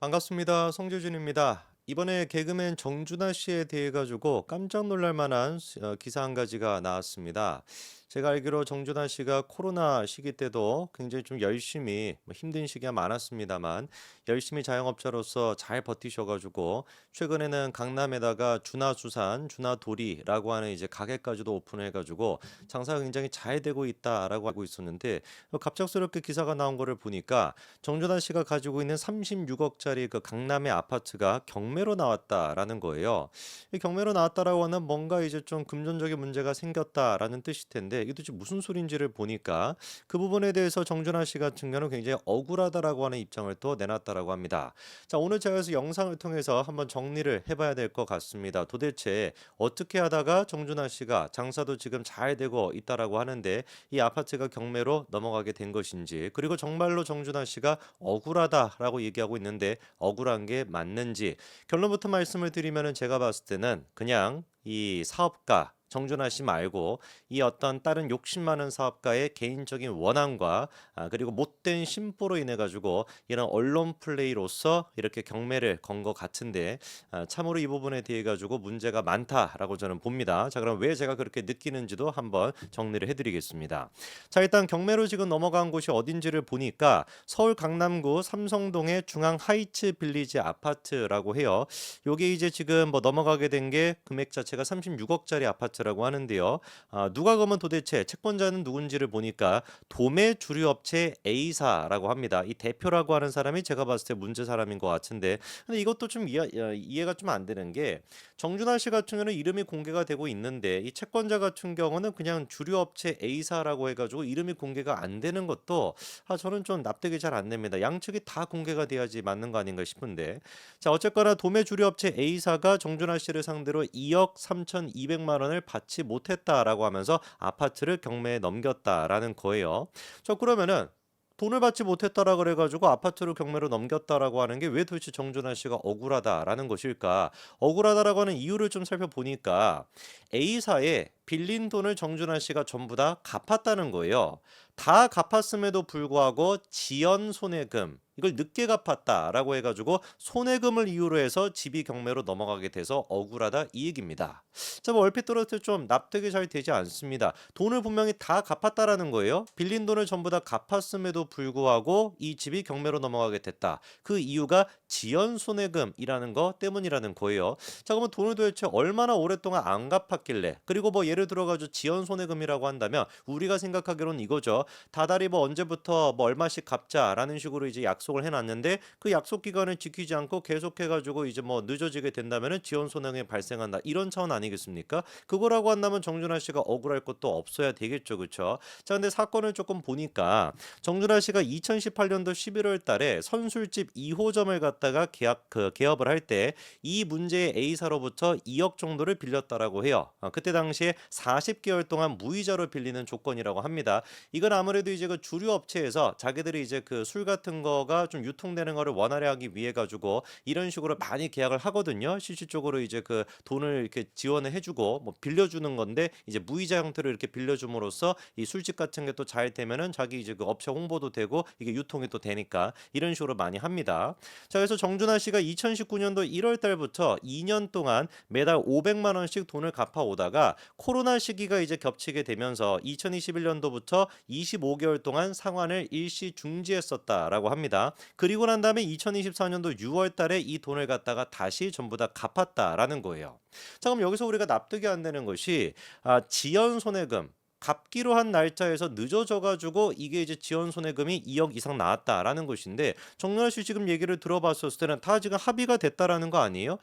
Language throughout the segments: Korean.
반갑습니다. 송재준입니다. 이번에 개그맨 정준하 씨에 대해 가지고 깜짝 놀랄 만한 스- 어, 기사 한 가지가 나왔습니다. 제가 알기로 정준하 씨가 코로나 시기 때도 굉장히 좀 열심히 뭐 힘든 시기가 많았습니다만 열심히 자영업자로서 잘 버티셔가지고 최근에는 강남에다가 준하수산, 준하도리라고 하는 이제 가게까지도 오픈해가지고 장사가 굉장히 잘 되고 있다라고 알고 있었는데 갑작스럽게 기사가 나온 거를 보니까 정준하 씨가 가지고 있는 36억짜리 그 강남의 아파트가 경매로 나왔다라는 거예요. 이 경매로 나왔다라고 하는 뭔가 이제 좀 금전적인 문제가 생겼다라는 뜻일 텐데 이게 도대체 무슨 소린지를 보니까 그 부분에 대해서 정준하 씨 같은 경우는 굉장히 억울하다라고 하는 입장을 또 내놨다라고 합니다. 자, 오늘 제가 그래서 영상을 통해서 한번 정리를 해봐야 될 것 같습니다. 도대체 어떻게 하다가 정준하 씨가 장사도 지금 잘 되고 있다라고 하는데 이 아파트가 경매로 넘어가게 된 것인지 그리고 정말로 정준하 씨가 억울하다라고 얘기하고 있는데 억울한 게 맞는지 결론부터 말씀을 드리면은 제가 봤을 때는 그냥 이 사업가 정준하 씨 말고 이 어떤 다른 욕심 많은 사업가의 개인적인 원함과 아, 그리고 못된 심보로 인해 가지고 이런 언론 플레이로서 이렇게 경매를 건 것 같은데 아, 참으로 이 부분에 대해 가지고 문제가 많다라고 저는 봅니다. 자 그럼 왜 제가 그렇게 느끼는지도 한번 정리를 해드리겠습니다. 자 일단 경매로 지금 넘어간 곳이 어딘지를 보니까 서울 강남구 삼성동의 중앙 하이츠 빌리지 아파트라고 해요. 요게 이제 지금 뭐 넘어가게 된 게 금액 자체가 36억짜리 아파트 라고 하는데요. 아, 누가 그러면 도대체 채권자는 누군지를 보니까 도매 주류업체 A사라고 합니다. 이 대표라고 하는 사람이 제가 봤을 때 문제 사람인 것 같은데 근데 이것도 좀 이해, 어, 이해가 좀 안 되는 게 정준하 씨 같은 경우는 이름이 공개가 되고 있는데 이 채권자 같은 경우는 그냥 주류업체 A사라고 해가지고 이름이 공개가 안 되는 것도 아 저는 좀 납득이 잘 안 됩니다. 양측이 다 공개가 돼야지 맞는 거 아닌가 싶은데 자 어쨌거나 도매 주류업체 A사가 정준하 씨를 상대로 2억 3,200만 원을 받지 못했다라고 하면서 아파트를 경매에 넘겼다라는 거예요. 저 그러면은 돈을 받지 못했다라 그래가지고 아파트를 경매로 넘겼다라고 하는 게 왜 도대체 정준하 씨가 억울하다라는 것일까? 억울하다라고 하는 이유를 좀 살펴보니까 A사에 빌린 돈을 정준하 씨가 전부 다 갚았다는 거예요. 다 갚았음에도 불구하고 지연 손해금 이걸 늦게 갚았다라고 해가지고 손해금을 이유로 해서 집이 경매로 넘어가게 돼서 억울하다 이 얘기입니다. 자, 뭐 얼핏 들었을 때 좀 납득이 잘 되지 않습니다. 돈을 분명히 다 갚았다라는 거예요. 빌린 돈을 전부 다 갚았음에도 불구하고 이 집이 경매로 넘어가게 됐다. 그 이유가 지연 손해금이라는 거 때문이라는 거예요. 자, 그러면 돈을 도대체 얼마나 오랫동안 안 갚았길래 그리고 뭐 예를 들어가지고 지연 손해금이라고 한다면 우리가 생각하기로는 이거죠. 다달이 뭐 언제부터 뭐 얼마씩 갚자라는 식으로 이제 약속을 해놨는데 그 약속 기간을 지키지 않고 계속해가지고 이제 뭐 늦어지게 된다면은 지연 손해금이 발생한다 이런 차원 아니겠습니까? 그거라고 한다면 정준하 씨가 억울할 것도 없어야 되겠죠, 그렇죠? 자, 근데 사건을 조금 보니까 정준하 씨가 2018년도 11월 달에 선술집 2호점을 갖다가 계약 그 개업을 할 때 이 문제의 A사로부터 2억 정도를 빌렸다라고 해요. 어, 그때 당시에 40개월 동안 무이자로 빌리는 조건이라고 합니다. 이건 아무래도 이제 그 주류 업체에서 자기들이 이제 그 술 같은 거가 좀 유통되는 거를 원활히 하기 위해 가지고 이런 식으로 많이 계약을 하거든요. 실질적으로 이제 그 돈을 이렇게 지원을 해주고 뭐 빌려주는 건데 이제 무이자 형태로 이렇게 빌려줌으로써 이 술집 같은 게 또 잘 되면은 자기 이제 그 업체 홍보도 되고 이게 유통이 또 되니까 이런 식으로 많이 합니다. 자 그래서 정준하 씨가 2019년도 1월 달부터 2년 동안 매달 500만 원씩 돈을 갚아 오다가 코로 나 시기가 이제 겹치게 되면서 2021년도부터 25개월 동안 상환을 일시 중지했었다라고 합니다. 그리고 난 다음에 2024년도 6월 달에 이 돈을 갖다가 다시 전부 다 갚았다라는 거예요. 자, 그럼 여기서 우리가 납득이 안 되는 것이 아, 지연 손해금 갚기로 한 날짜에서 늦어져 가지고 이게 이제 지원 손해금이 2억 이상 나왔다라는 것인데 정렬 씨 지금 얘기를 들어봤었을 때는 다 지금 합의가 됐다라는 거 아니에요?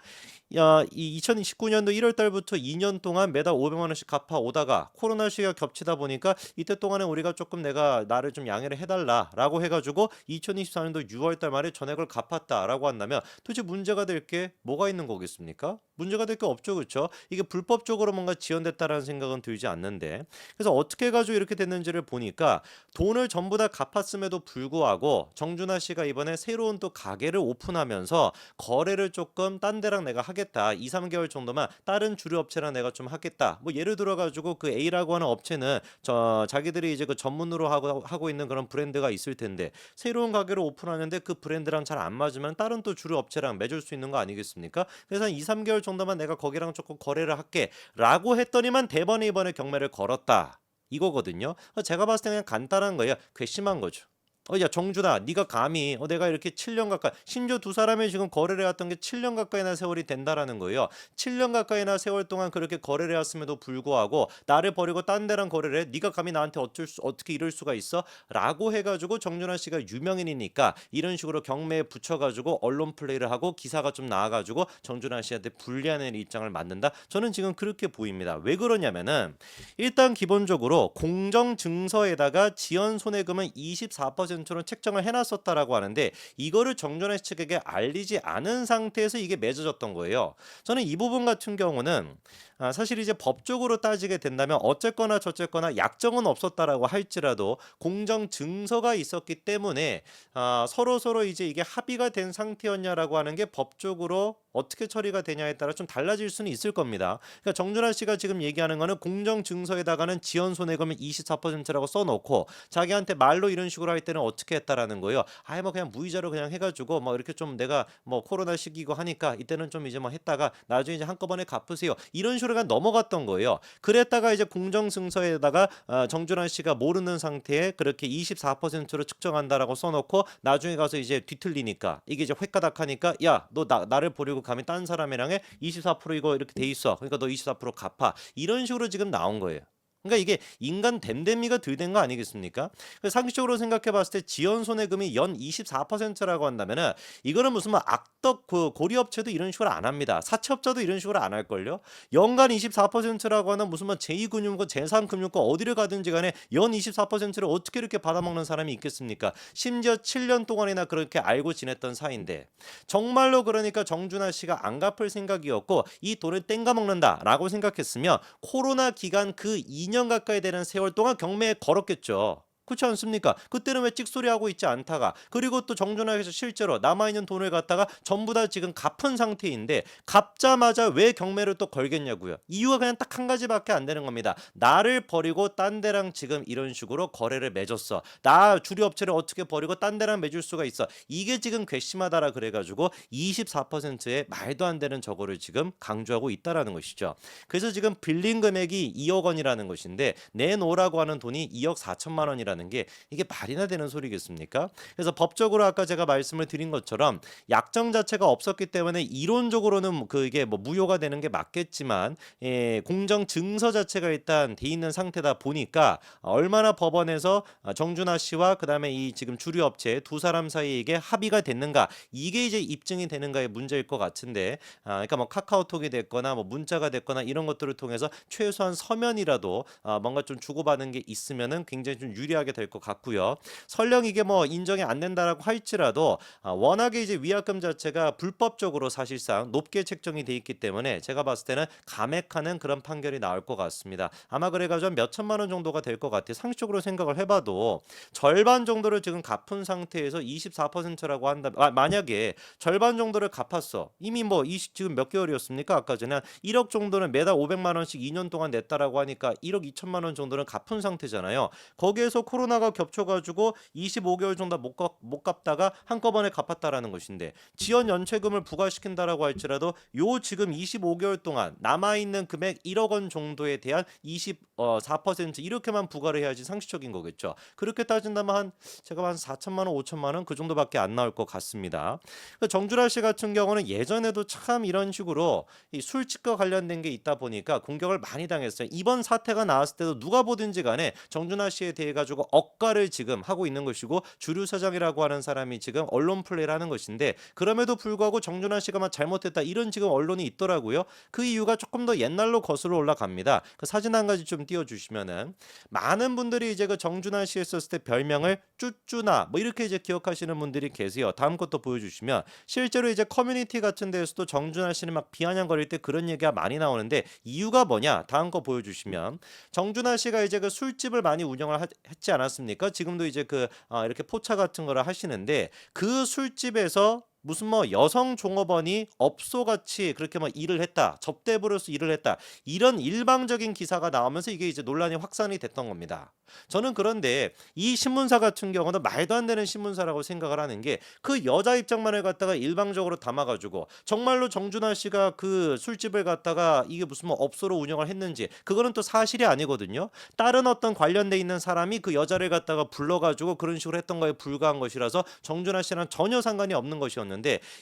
야, 이 2029년도 1월 달부터 2년 동안 매달 500만 원씩 갚아 오다가 코로나 시기가 겹치다 보니까 이때 동안에 우리가 조금 내가 나를 좀 양해를 해달라라고 해가지고 2024년도 6월 달 말에 전액을 갚았다라고 한다면 도대체 문제가 될 게 뭐가 있는 거겠습니까? 문제가 될 게 없죠, 그렇죠? 이게 불법적으로 뭔가 지연됐다라는 생각은 들지 않는데 그래서 어떻게 가지고 이렇게 됐는지를 보니까 돈을 전부 다 갚았음에도 불구하고 정준하 씨가 이번에 새로운 또 가게를 오픈하면서 거래를 조금 딴 데랑 내가 하겠다. 2, 3개월 정도만 다른 주류 업체랑 내가 좀 하겠다. 뭐 예를 들어 가지고 그 A라고 하는 업체는 저 자기들이 이제 그 전문으로 하고 하고 있는 그런 브랜드가 있을 텐데 새로운 가게를 오픈하는데 그 브랜드랑 잘 안 맞으면 다른 또 주류 업체랑 맺을 수 있는 거 아니겠습니까? 그래서 한 2, 3개월 정도만 내가 거기랑 조금 거래를 할게라고 했더니만 대번에 이번에 경매를 걸었다. 이거거든요. 어, 제가 봤을 때 그냥 간단한 거예요. 괘씸한 거죠. 어, 야 정준아, 네가 감히 어, 내가 이렇게 7년 가까이 심지어 두 사람이 지금 거래를 해왔던 게 7년 가까이나 세월이 된다라는 거예요. 7년 가까이나 세월 동안 그렇게 거래를 해왔음에도 불구하고 나를 버리고 딴 데랑 거래를 해. 네가 감히 나한테 어쩔 수 어떻게 이럴 수가 있어? 라고 해 가지고 정준하 씨가 유명인이니까 이런 식으로 경매에 붙여 가지고 언론 플레이를 하고 기사가 좀 나와 가지고 정준하 씨한테 불리하는 입장을 만든다. 저는 지금 그렇게 보입니다. 왜 그러냐면은 일단 기본적으로 공정 증서에다가 지연 손해금은 24%로 책정을 해놨었다라고 하는데 이거를 씨 측에게 알리지 않은 상태에서 이게 맺어졌던 거예요. 저는 이 부분 같은 경우는 아, 사실 이제 법적으로 따지게 된다면 어쨌거나 저쨌거나 약정은 없었다라고 할지라도 공정 증서가 있었기 때문에 아, 서로 서로 이제 이게 합의가 된 상태였냐라고 하는 게 법적으로 어떻게 처리가 되냐에 따라 좀 달라질 수는 있을 겁니다. 그러니까 정준하 씨가 지금 얘기하는 거는 공정 증서에다가는 지연 손해금이 24%라고 써놓고 자기한테 말로 이런 식으로 할 때는 어떻게 했다라는 거예요. 아예 뭐 그냥 무이자로 그냥 해가지고 뭐 이렇게 좀 내가 뭐 코로나 시기고 하니까 이때는 좀 이제 뭐 했다가 나중에 이제 한꺼번에 갚으세요. 이런 식으로 그냥 넘어갔던 거예요. 그랬다가 이제 공정 증서에다가 어, 정준하 씨가 모르는 상태에 그렇게 24%로 측정한다라고 써놓고 나중에 가서 이제 뒤틀리니까 이게 이제 획가닥하니까 야 너 나, 나를 버리고 감히 딴 사람이랑 해24% 이거 이렇게 돼 있어. 그러니까 너 24% 갚아. 이런 식으로 지금 나온 거예요. 그러니까 이게 인간 댐댐이가 덜된거 아니겠습니까? 상식적으로 생각해 봤을 때 지연 손해금이 연 24%라고 한다면은 이거는 무슨 뭐 악덕 그 고리업체도 이런 식으로 안 합니다. 사채업자도 이런 식으로 안 할 걸요. 연간 24%라고 하는 무슨 뭐 제2금융권, 제3금융권 어디를 가든지 간에 연 24%를 어떻게 이렇게 받아먹는 사람이 있겠습니까? 심지어 7년 동안이나 그렇게 알고 지냈던 사이인데 정말로 그러니까 정준하 씨가 안 갚을 생각이었고 이 돈을 땡가 먹는다라고 생각했으면 코로나 기간 그 2년 가까이 되는 세월 동안 경매에 걸었겠죠. 그렇지 않습니까? 그때는 왜 찍소리하고 있지 않다가 그리고 또 정준하에서 실제로 남아있는 돈을 갖다가 전부 다 지금 갚은 상태인데 갚자마자 왜 경매를 또 걸겠냐고요. 이유가 그냥 딱 한 가지밖에 안 되는 겁니다. 나를 버리고 딴 데랑 지금 이런 식으로 거래를 맺었어. 나 주류 업체를 어떻게 버리고 딴 데랑 맺을 수가 있어. 이게 지금 괘씸하다라 그래가지고 24%의 말도 안 되는 저거를 지금 강조하고 있다라는 것이죠. 그래서 지금 빌린 금액이 2억 원이라는 것인데 내놓으라고 하는 돈이 2억 4천만 원이라 는 게 이게 말이나 되는 소리겠습니까? 그래서 법적으로 아까 제가 말씀을 드린 것처럼 약정 자체가 없었기 때문에 이론적으로는 그게 뭐 무효가 되는 게 맞겠지만 예, 공정 증서 자체가 일단 돼 있는 상태다 보니까 얼마나 법원에서 정준하 씨와 그다음에 이 지금 주류 업체 두 사람 사이에 이게 합의가 됐는가 이게 이제 입증이 되는가의 문제일 것 같은데 아, 그러니까 뭐 카카오톡이 됐거나 뭐 문자가 됐거나 이런 것들을 통해서 최소한 서면이라도 아, 뭔가 좀 주고받은 게 있으면은 굉장히 좀 유리하게 될 것 같고요. 설령 이게 뭐 인정이 안 된다라고 할지라도 아, 워낙에 이제 위약금 자체가 불법적으로 사실상 높게 책정이 돼 있기 때문에 제가 봤을 때는 감액하는 그런 판결이 나올 것 같습니다. 아마 그래가지고 몇 천만 원 정도가 될 것 같아요. 상식적으로 생각을 해봐도 절반 정도를 지금 갚은 상태에서 24%라고 한다. 아, 만약에 절반 정도를 갚았어. 이미 뭐 20, 지금 몇 개월이었습니까? 아까 전에 한 1억 정도는 매달 500만 원씩 2년 동안 냈다라고 하니까 1억 2천만 원 정도는 갚은 상태잖아요. 거기에서 코로나가 겹쳐가지고 25개월 정도 못, 갚, 못 갚다가 한꺼번에 갚았다라는 것인데 지연 연체금을 부과시킨다라고 할지라도 요 지금 25개월 동안 남아 있는 금액 1억 원 정도에 대한 24% 이렇게만 부과를 해야지 상식적인 거겠죠. 그렇게 따진다면 한 제가 한 4천만 원, 5천만 원 그 정도밖에 안 나올 것 같습니다. 그 정준하 씨 같은 경우는 예전에도 참 이런 식으로 이 술집과 관련된 게 있다 보니까 공격을 많이 당했어요. 이번 사태가 나왔을 때도 누가 보든지 간에 정준하 씨에 대해 가지고 가지고 억가를 지금 하고 있는 것이고 주류 사장이라고 하는 사람이 지금 언론 플레이를 하는 것인데 그럼에도 불구하고 정준하 씨가 막 잘못했다 이런 지금 언론이 있더라고요. 그 이유가 조금 더 옛날로 거슬러 올라갑니다. 그 사진 한 가지 좀 띄워주시면은 많은 분들이 이제 그 정준하 씨 했었을 때 별명을 쭈쭈나 뭐 이렇게 이제 기억하시는 분들이 계세요. 다음 것도 보여주시면 실제로 이제 커뮤니티 같은 데에서도 정준하 씨는 막 비아냥거릴 때 그런 얘기가 많이 나오는데 이유가 뭐냐? 다음 거 보여주시면 정준하 씨가 이제 그 술집을 많이 운영을 하- 했지 않았습니까? 지금도 이제 그 아, 이렇게 포차 같은 거를 하시는데 그 술집에서 무슨 뭐 여성 종업원이 업소같이 그렇게 뭐 일을 했다 접대부로서 일을 했다 이런 일방적인 기사가 나오면서 이게 이제 논란이 확산이 됐던 겁니다. 저는 그런데 이 신문사 같은 경우는 말도 안 되는 신문사라고 생각을 하는 게 그 여자 입장만을 갖다가 일방적으로 담아가지고 정말로 정준하 씨가 그 술집을 갖다가 이게 무슨 뭐 업소로 운영을 했는지 그거는 또 사실이 아니거든요. 다른 어떤 관련돼 있는 사람이 그 여자를 갖다가 불러가지고 그런 식으로 했던 거에 불과한 것이라서 정준하 씨랑 전혀 상관이 없는 것이었는데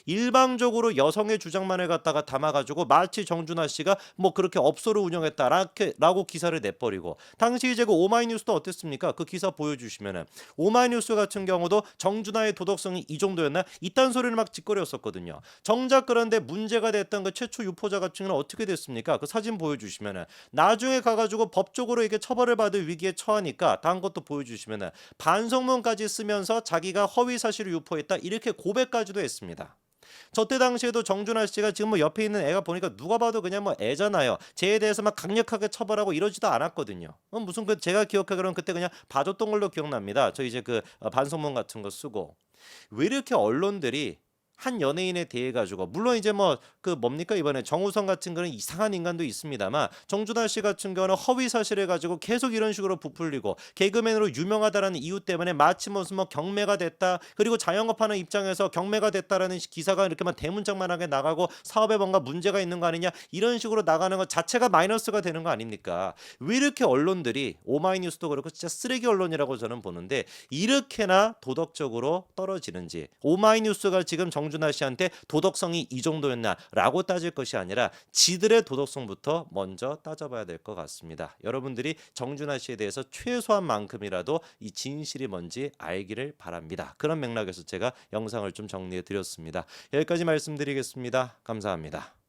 일방적으로 여성의 주장만을 갖다가 담아가지고 마치 정준하 씨가 뭐 그렇게 업소를 운영했다라고 기사를 내버리고 당시 이제 그 오마이뉴스도 어땠습니까? 그 기사 보여주시면은 오마이뉴스 같은 경우도 정준하의 도덕성이 이 정도였나? 이딴 소리를 막 짓거렸었거든요. 정작 그런데 문제가 됐던 그 최초 유포자 같은 경우는 어떻게 됐습니까? 그 사진 보여주시면은 나중에 가가지고 법적으로 이게 처벌을 받을 위기에 처하니까 다음 것도 보여주시면은 반성문까지 쓰면서 자기가 허위 사실을 유포했다 이렇게 고백까지도 했습니다. 저때 당시에도 정준하 씨가 지금 뭐 옆에 있는 애가 보니까 누가 봐도 그냥 뭐 애잖아요. 쟤에 대해서 막 강력하게 처벌하고 이러지도 않았거든요. 어, 무슨 그 제가 기억하기로는 그때 그냥 봐줬던 걸로 기억납니다. 저 이제 그 어, 반성문 같은 거 쓰고 왜 이렇게 언론들이 한 연예인에 대해 가지고 물론 이제 뭐 그 뭡니까 이번에 정우성 같은 그런 이상한 인간도 있습니다만 정준하 씨 같은 경우는 허위 사실을 가지고 계속 이런 식으로 부풀리고 개그맨으로 유명하다라는 이유 때문에 마치 무슨 뭐 경매가 됐다 그리고 자영업하는 입장에서 경매가 됐다라는 시- 기사가 이렇게만 대문짝만하게 나가고 사업에 뭔가 문제가 있는 거 아니냐 이런 식으로 나가는 것 자체가 마이너스가 되는 거 아닙니까? 왜 이렇게 언론들이 오마이뉴스도 그렇고 진짜 쓰레기 언론이라고 저는 보는데 이렇게나 도덕적으로 떨어지는지 오마이뉴스가 지금 정준하 씨한테 도덕성이 이 정도였나라고 따질 것이 아니라 지들의 도덕성부터 먼저 따져봐야 될 것 같습니다. 여러분들이 정준하 씨에 대해서 최소한 만큼이라도 이 진실이 뭔지 알기를 바랍니다. 그런 맥락에서 제가 영상을 좀 정리해 드렸습니다. 여기까지 말씀드리겠습니다. 감사합니다.